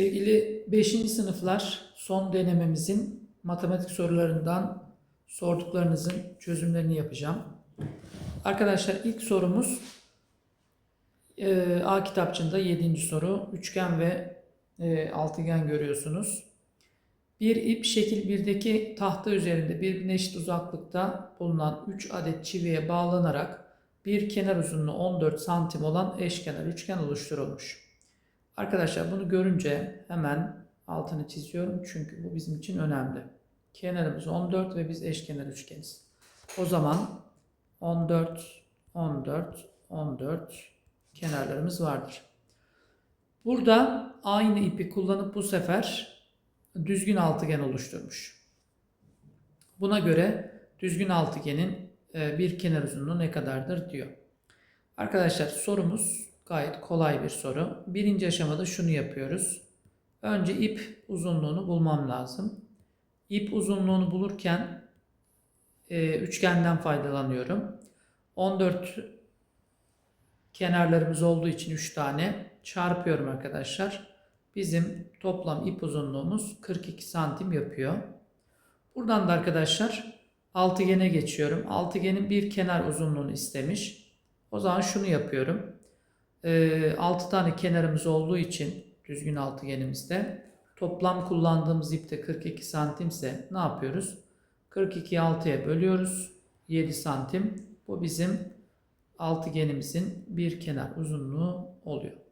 Sevgili 5. sınıflar son denememizin matematik sorularından sorduklarınızın çözümlerini yapacağım. Arkadaşlar ilk sorumuz e, A kitapçığında 7. soru. Üçgen ve e, altıgen görüyorsunuz. Bir ip şekil 1'deki tahta üzerinde birbirine eşit uzaklıkta bulunan 3 adet çiviye bağlanarak bir kenar uzunluğu 14 santim olan eşkenar üçgen oluşturulmuş. Arkadaşlar bunu görünce hemen altını çiziyorum çünkü bu bizim için önemli. Kenarımız 14 ve biz eşkenar üçgeniz. O zaman 14, 14, 14 kenarlarımız vardır. Burada aynı ipi kullanıp bu sefer düzgün altıgen oluşturmuş. Buna göre düzgün altıgenin e, bir kenar uzunluğu ne kadardır diyor. Arkadaşlar sorumuz gayet kolay bir soru. Birinci aşamada şunu yapıyoruz. Önce ip uzunluğunu bulmam lazım. İp uzunluğunu bulurken e, üçgenden faydalanıyorum. 14 kenarlarımız olduğu için 3 tane çarpıyorum arkadaşlar. Bizim toplam ip uzunluğumuz 42 santim yapıyor. Buradan da arkadaşlar altıgene geçiyorum. Altıgenin bir kenar uzunluğunu istemiş. O zaman şunu yapıyorum. Ee, 6 tane kenarımız olduğu için düzgün altıgenimizde toplam kullandığımız ip de 42 santimse ne yapıyoruz? 42'yi 6'ya bölüyoruz. 7 santim. Bu bizim altıgenimizin bir kenar uzunluğu oluyor.